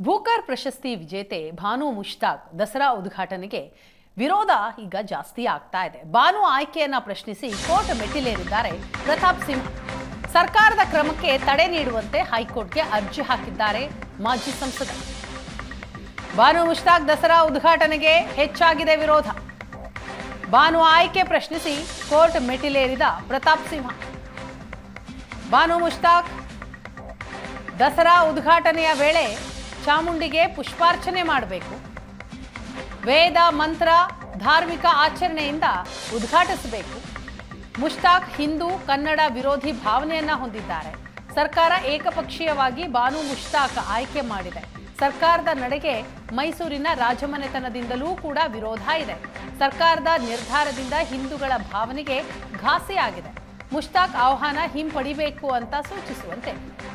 ಭೂಕರ್ ಪ್ರಶಸ್ತಿ ವಿಜೇತೆ ಭಾನು ಮುಷ್ತಾಕ್ ದಸರಾ ಉದ್ಘಾಟನೆಗೆ ವಿರೋಧ ಈಗ ಜಾಸ್ತಿ ಆಗ್ತಾ ಇದೆ. ಭಾನು ಆಯ್ಕೆಯನ್ನ ಪ್ರಶ್ನಿಸಿ ಕೋರ್ಟ್ ಮೆಟ್ಟಿಲೇರಿದ್ದಾರೆ. ಪ್ರತಾಪ್ ಸಿಂಹ ಸರ್ಕಾರದ ಕ್ರಮಕ್ಕೆ ತಡೆ ನೀಡುವಂತೆ ಹೈಕೋರ್ಟ್ಗೆ ಅರ್ಜಿ ಹಾಕಿದ್ದಾರೆ ಮಾಜಿ ಸಂಸದ. ಭಾನು ಮುಷ್ತಾಕ್ ದಸರಾ ಉದ್ಘಾಟನೆಗೆ ಹೆಚ್ಚಾಗಿದೆ ವಿರೋಧ. ಭಾನು ಆಯ್ಕೆ ಪ್ರಶ್ನಿಸಿ ಕೋರ್ಟ್ ಮೆಟ್ಟಿಲೇರಿದ ಪ್ರತಾಪ್ ಸಿಂಹ. ಭಾನು ಮುಷ್ತಾಕ್, ದಸರಾ ಉದ್ಘಾಟನೆಯ ವೇಳೆ ಚಾಮುಂಡಿಗೆ ಪುಷ್ಪಾರ್ಚನೆ ಮಾಡಬೇಕು. ವೇದ, ಮಂತ್ರ, ಧಾರ್ಮಿಕ ಆಚರಣೆಯಿಂದ ಉದ್ಘಾಟಿಸಬೇಕು. ಮುಷ್ತಾಕ್ ಹಿಂದೂ, ಕನ್ನಡ ವಿರೋಧಿ ಭಾವನೆಯನ್ನ ಹೊಂದಿದ್ದಾರೆ. ಸರ್ಕಾರ ಏಕಪಕ್ಷೀಯವಾಗಿ ಬಾನು ಮುಷ್ತಾಕ್ ಆಯ್ಕೆ ಮಾಡಿದೆ. ಸರ್ಕಾರದ ನಡೆಗೆ ಮೈಸೂರಿನ ರಾಜಮನೆತನದಿಂದಲೂ ಕೂಡ ವಿರೋಧ ಇದೆ. ಸರ್ಕಾರದ ನಿರ್ಧಾರದಿಂದ ಹಿಂದೂಗಳ ಭಾವನೆಗೆ ಘಾಸಿಯಾಗಿದೆ ಮುಷ್ತಾಕ್ ಆಹ್ವಾನ ಹಿಂಪಡಿಬೇಕು ಅಂತ ಸೂಚಿಸುವಂತೆ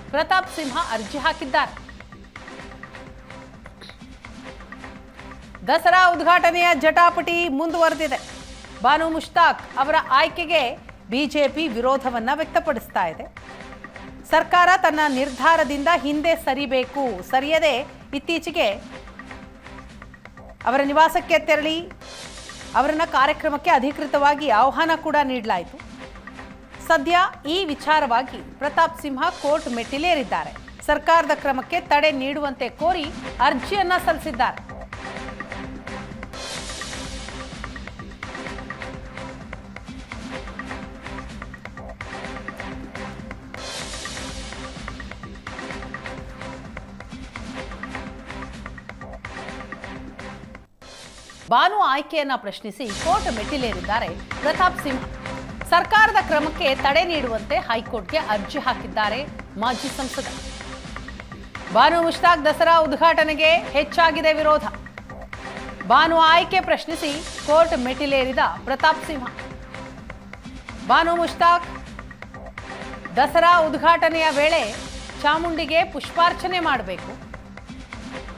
ಪ್ರತಾಪ್ ಸಿಂಹ ಅರ್ಜಿ ಹಾಕಿದ್ದಾರೆ. ದಸರಾ ಉದ್ಘಾಟನೆಯ ಜಟಾಪಟಿ ಮುಂದುವರೆದಿದೆ. ಬಾನು ಮುಷ್ತಾಕ್ ಅವರ ಆಯ್ಕೆಗೆ ಬಿಜೆಪಿ ವಿರೋಧವನ್ನು ವ್ಯಕ್ತಪಡಿಸ್ತಾ ಇದೆ. ಸರ್ಕಾರ ತನ್ನ ನಿರ್ಧಾರದಿಂದ ಹಿಂದೆ ಸರಿಬೇಕು, ಸರಿಯದೆ ಇತ್ತೀಚೆಗೆ ಅವರ ನಿವಾಸಕ್ಕೆ ತೆರಳಿ, ಅವರನ್ನು ಕಾರ್ಯಕ್ರಮಕ್ಕೆ ಅಧಿಕೃತವಾಗಿ ಆಹ್ವಾನ ಕೂಡ ನೀಡಲಾಯಿತು. ಸದ್ಯ ಈ ವಿಚಾರವಾಗಿ ಪ್ರತಾಪ್ ಸಿಂಹ ಕೋರ್ಟ್ ಮೆಟ್ಟಿಲೇರಿದ್ದಾರೆ. ಸರ್ಕಾರದ ಕ್ರಮಕ್ಕೆ ತಡೆ ನೀಡುವಂತೆ ಕೋರಿ ಅರ್ಜಿಯನ್ನ ಸಲ್ಲಿಸಿದ್ದಾರೆ. ಬಾನು ಆಯ್ಕೆಯನ್ನ ಪ್ರಶ್ನಿಸಿ ಕೋರ್ಟ್ ಮೆಟ್ಟಿಲೇರಿದ್ದಾರೆ. ಪ್ರತಾಪ್ ಸಿಂಹ ಸರ್ಕಾರದ ಕ್ರಮಕ್ಕೆ ತಡೆ ನೀಡುವಂತೆ ಹೈಕೋರ್ಟ್ಗೆ ಅರ್ಜಿ ಹಾಕಿದ್ದಾರೆ ಮಾಜಿ ಸಂಸದ. ಬಾನು ಮುಷ್ತಾಕ್ ದಸರಾ ಉದ್ಘಾಟನೆಗೆ ಹೆಚ್ಚಾಗಿದೆ ವಿರೋಧ. ಬಾನು ಆಯ್ಕೆ ಪ್ರಶ್ನಿಸಿ ಕೋರ್ಟ್ ಮೆಟ್ಟಿಲೇರಿದ ಪ್ರತಾಪ್ ಸಿಂಹ. ಬಾನು ಮುಷ್ತಾಕ್ ದಸರಾ ಉದ್ಘಾಟನೆಯ ವೇಳೆ ಚಾಮುಂಡಿಗೆ ಪುಷ್ಪಾರ್ಚನೆ ಮಾಡಬೇಕು.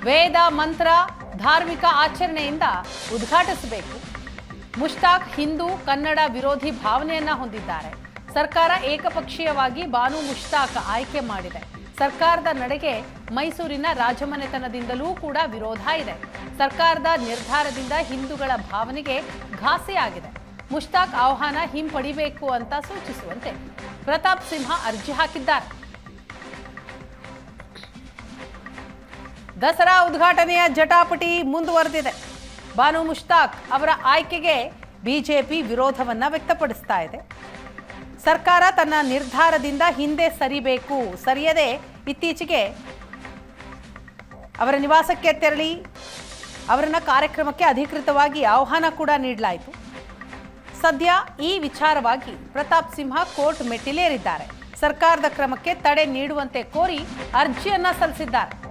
ವೇದ ಮಂತ್ರ ಧಾರ್ಮಿಕ ಆಚರಣೆಯಿಂದ ಉದ್ಘಾಟಿಸಬೇಕು. ಮುಷ್ತಾಕ್ ಹಿಂದೂ ಕನ್ನಡ ವಿರೋಧಿ ಭಾವನೆಯನ್ನ ಹೊಂದಿದ್ದಾರೆ. ಸರ್ಕಾರ ಏಕಪಕ್ಷೀಯವಾಗಿ ಬಾನು ಮುಷ್ತಾಕ್ ಆಯ್ಕೆ ಮಾಡಿದೆ. ಸರ್ಕಾರದ ನಡೆಗೆ ಮೈಸೂರಿನ ರಾಜಮನೆತನದಿಂದಲೂ ಕೂಡ ವಿರೋಧ ಇದೆ. ಸರ್ಕಾರದ ನಿರ್ಧಾರದಿಂದ ಹಿಂದೂಗಳ ಭಾವನೆಗೆ ಘಾಸಿಯಾಗಿದೆ ಮುಷ್ತಾಕ್ ಆಹ್ವಾನ ಹಿಂಪಡಿಬೇಕು ಅಂತ ಸೂಚಿಸುವಂತೆ ಪ್ರತಾಪ್ ಸಿಂಹ ಅರ್ಜಿ ಹಾಕಿದ್ದಾರೆ. ದಸರಾ ಉದ್ಘಾಟನೆಯ ಜಟಾಪಟಿ ಮುಂದುವರೆದಿದೆ. ಬಾನು ಮುಷ್ತಾಕ್ ಅವರ ಆಯ್ಕೆಗೆ ಬಿಜೆಪಿ ವಿರೋಧವನ್ನು ವ್ಯಕ್ತಪಡಿಸ್ತಾ ಇದೆ. ಸರ್ಕಾರ ತನ್ನ ನಿರ್ಧಾರದಿಂದ ಹಿಂದೆ ಸರಿಬೇಕು, ಸರಿಯದೆ ಇತ್ತೀಚೆಗೆ ಅವರ ನಿವಾಸಕ್ಕೆ ತೆರಳಿ, ಅವರನ್ನ ಕಾರ್ಯಕ್ರಮಕ್ಕೆ ಅಧಿಕೃತವಾಗಿ ಆಹ್ವಾನ ಕೂಡ ನೀಡಲಾಯಿತು. ಸದ್ಯ ಈ ವಿಚಾರವಾಗಿ ಪ್ರತಾಪ್ ಸಿಂಹ ಕೋರ್ಟ್ ಮೆಟ್ಟಿಲೇರಿದ್ದಾರೆ. ಸರ್ಕಾರದ ಕ್ರಮಕ್ಕೆ ತಡೆ ನೀಡುವಂತೆ ಕೋರಿ ಅರ್ಜಿಯನ್ನ ಸಲ್ಲಿಸಿದ್ದಾರೆ.